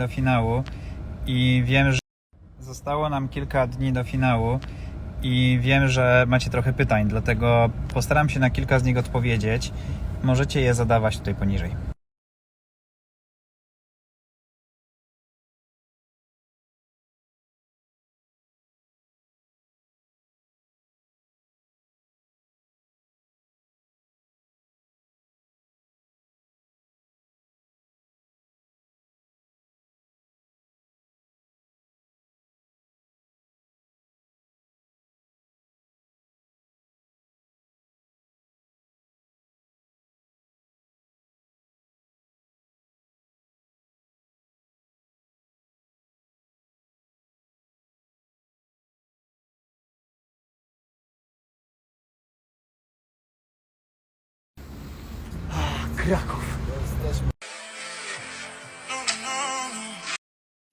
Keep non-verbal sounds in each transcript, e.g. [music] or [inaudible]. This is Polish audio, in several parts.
do finału i wiem, że zostało nam kilka dni do finału i wiem, że macie trochę pytań, dlatego postaram się na kilka z nich odpowiedzieć. Możecie je zadawać tutaj poniżej.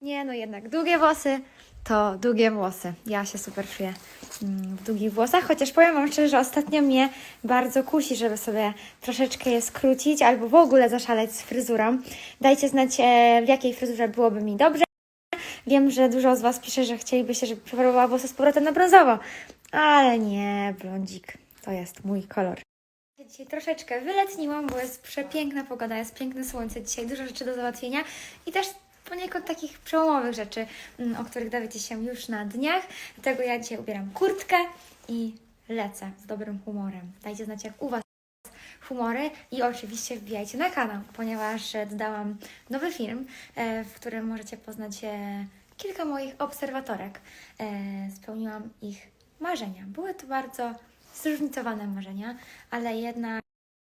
Nie, no jednak długie włosy to długie włosy. Ja się super czuję mm, w długich włosach, chociaż powiem Wam szczerze, że ostatnio mnie bardzo kusi, żeby sobie troszeczkę je skrócić albo w ogóle zaszaleć z fryzurą. Dajcie znać, e, w jakiej fryzurze byłoby mi dobrze. Wiem, że dużo z Was pisze, że chcielibyście, żeby przefarowała włosy z powrotem na brązowo, ale nie, blondzik, to jest mój kolor. Dzisiaj troszeczkę wyletniłam, bo jest przepiękna pogoda, jest piękne słońce, dzisiaj dużo rzeczy do załatwienia i też poniekąd takich przełomowych rzeczy, mm, o których dowiecie się już na dniach. Dlatego ja dzisiaj ubieram kurtkę i lecę z dobrym humorem. Dajcie znać, jak u Was humory i oczywiście wbijajcie na kanał, ponieważ dodałam nowy film, e, w którym możecie poznać e, kilka moich obserwatorek. E, Spełniłam ich marzenia. Były to bardzo zróżnicowane marzenia, ale jedna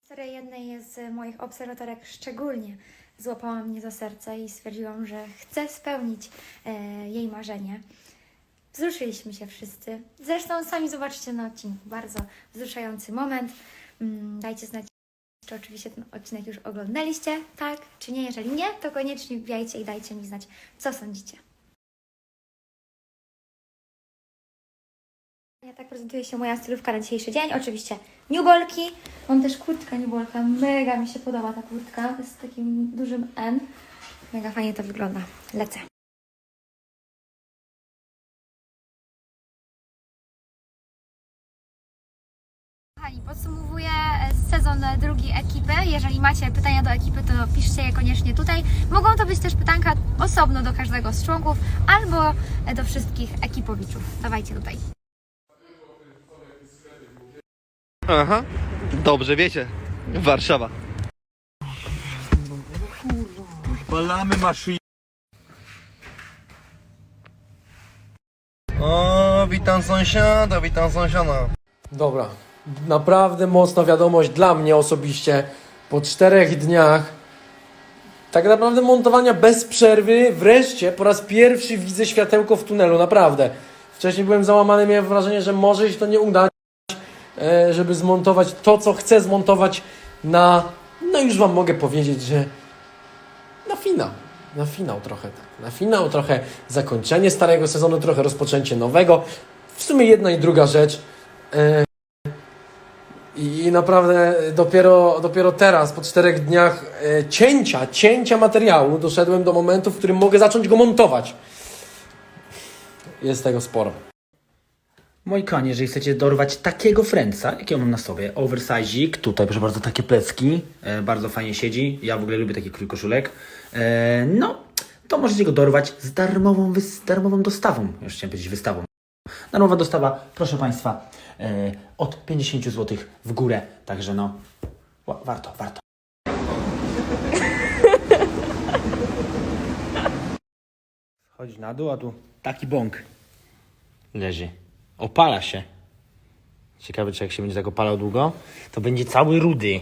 Historia jednej z moich obserwatorek szczególnie złapała mnie za serce i stwierdziłam, że chcę spełnić e, jej marzenie. Wzruszyliśmy się wszyscy. Zresztą sami zobaczycie na odcinku. Bardzo wzruszający moment. Mm, dajcie znać, czy oczywiście ten odcinek już oglądaliście, tak czy nie. Jeżeli nie, to koniecznie wbijajcie i dajcie mi znać, co sądzicie. Ja tak prezentuje się moja stylówka na dzisiejszy dzień. Oczywiście niubolki. Mam też kurtkę niubolka. Mega mi się podoba ta kurtka. Z takim dużym N. Mega fajnie to wygląda. Lecę. Kochani, podsumowuję e, sezon drugi ekipy. Jeżeli macie pytania do ekipy, to piszcie je koniecznie tutaj. Mogą to być też pytanka osobno do każdego z członków albo e, do wszystkich ekipowiczów. Dawajcie tutaj. Aha, dobrze wiecie. Warszawa. Palamy maszynę. O, witam sąsiada, witam sąsiada. Dobra, naprawdę mocna wiadomość dla mnie osobiście. Po czterech dniach tak naprawdę montowania bez przerwy, wreszcie po raz pierwszy widzę światełko w tunelu, naprawdę. Wcześniej byłem załamany, miałem wrażenie, że może się to nie udać, e, żeby zmontować to, co chcę zmontować na, no już Wam mogę powiedzieć, że na finał. Na finał trochę tak. Na finał trochę zakończenie starego sezonu, trochę rozpoczęcie nowego. W sumie jedna i druga rzecz. E, I naprawdę dopiero, dopiero teraz, po czterech dniach e, cięcia, cięcia materiału, doszedłem do momentu, w którym mogę zacząć go montować. Jest tego sporo. Moi kochani, jeżeli chcecie dorwać takiego Friendsa, jakiego mam na sobie, oversize'ik, tutaj proszę bardzo takie plecki, e, bardzo fajnie siedzi, ja w ogóle lubię taki krój koszulek, e, no, to możecie go dorwać z darmową, wys- darmową dostawą, już chciałem powiedzieć wystawą. Darmowa dostawa, proszę Państwa, e, od 50 zł w górę, także no, wa- warto, warto. [laughs] Chodź na dół, a tu taki bąk leży. Opala się. Ciekawe, czy jak się będzie tak opalał długo, to będzie cały rudy.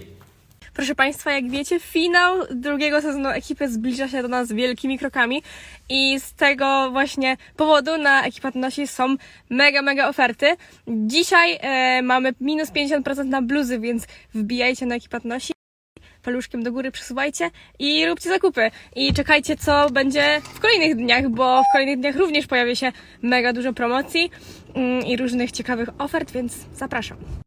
Proszę Państwa, jak wiecie, finał drugiego sezonu ekipy zbliża się do nas wielkimi krokami i z tego właśnie powodu na Ekipatnosi są mega, mega oferty. Dzisiaj e, mamy minus 50% na bluzy, więc wbijajcie na Ekipatnosi, paluszkiem do góry przesuwajcie i róbcie zakupy. I czekajcie, co będzie w kolejnych dniach, bo w kolejnych dniach również pojawi się mega dużo promocji mm, i różnych ciekawych ofert, więc zapraszam.